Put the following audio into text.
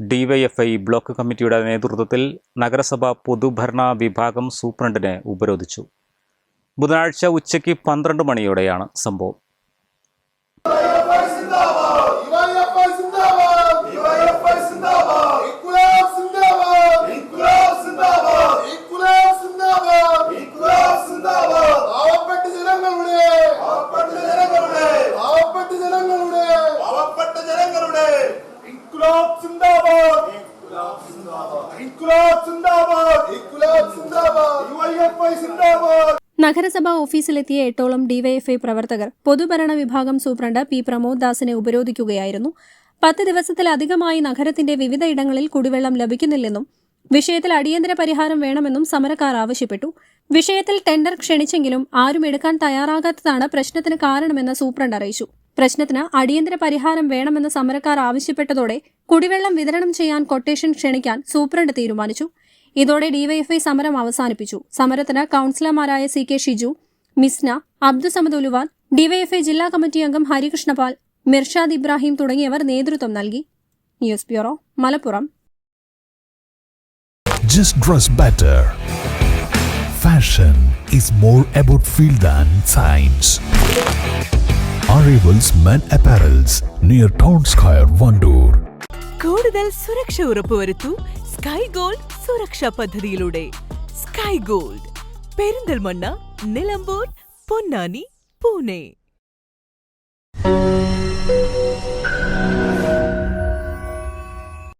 DYFI block കമ്മിറ്റിയുടെ നേതൃത്വത്തിൽ നഗരസഭ പൊതുഭരണ വിഭാഗം സൂപ്രണ്ടിനെ ഉപരോധിച്ചു. ബുധനാഴ്ച ഉച്ചയ്ക്ക് പന്ത്രണ്ട് മണിയോടെയാണ് സംഭവം ഡിവൈഎഫ്ഐ സിന്ദാബാദ് ഡിവൈഎഫ്ഐ സിന്ദാബാദ് ഇൻക്ലാബ് സിന്ദാബാദ് ഇൻക്ലാബ് സിന്ദാബാദ് ഇൻക്ലാബ് സിന്ദാബാദ് ഇൻക്ലാബ് സിന്ദാബാദ് പാവപ്പെട്ട ജനങ്ങളുടെ പാവപ്പെട്ട ജനങ്ങളുടെ പാവപ്പെട്ട ജനങ്ങളുടെ പാവപ്പെട്ട ജനങ്ങളുടെ ഇൻക്ലാബ് സിന്ദാബാദ്. ഇൻക്ലാബ് സിന്ദാബാദ്. ഇൻക്ലാബ് സിന്ദാബാദ്. ഇൻക്ലാബ് സിന്ദാബാദ്. സിന്ദാബാദ്. നഗരസഭാ ഓഫീസിലെത്തിയ എട്ടോളം ഡിവൈഎഫ്ഐ പ്രവർത്തകർ പൊതുഭരണ വിഭാഗം സൂപ്രണ്ട് പി പ്രമോദ് ദാസിനെ ഉപരോധിക്കുകയായിരുന്നു. പത്ത് ദിവസത്തിലധികമായി നഗരത്തിന്റെ വിവിധയിടങ്ങളിൽ കുടിവെള്ളം ലഭിക്കുന്നില്ലെന്നും വിഷയത്തിൽ അടിയന്തര പരിഹാരം വേണമെന്നും സമരക്കാർ ആവശ്യപ്പെട്ടു. വിഷയത്തിൽ ടെൻഡർ ക്ഷണിച്ചെങ്കിലും ആരും എടുക്കാൻ തയ്യാറാകാത്തതാണ് പ്രശ്നത്തിന് കാരണമെന്ന് സൂപ്രണ്ട് അറിയിച്ചു. പ്രശ്നത്തിന് അടിയന്തര പരിഹാരം വേണമെന്ന് സമരക്കാർ ആവശ്യപ്പെട്ടതോടെ കുടിവെള്ളം വിതരണം ചെയ്യാൻ കൊട്ടേഷൻ ക്ഷണിക്കാൻ സൂപ്രണ്ട് തീരുമാനിച്ചു ഇതോടെ ഡിവൈഎഫ്ഐ സമരം അവസാനിപ്പിച്ചു സമരത്തിന് കൌൺസിലർമാരായ C K Shiju Misna Abdussamad Uluvan DYFI ജില്ലാ കമ്മിറ്റി അംഗം ഹരികൃഷ്ണപാൽ മിർഷാദ് ഇബ്രാഹിം തുടങ്ങിയവർ നേതൃത്വം നൽകി news bureau Malappuram Just dress better. Fashion is more about feel than science. Arrivals Men apparels near Town Square, Wandoor കൂടുതൽ സുരക്ഷ ഉറപ്പുവരുത്തൂ സ്കൈ ഗോൾഡ് സുരക്ഷാ പദ്ധതിയിലൂടെ. Sky gold Perinthalmanna Nilambur Ponnani Pune.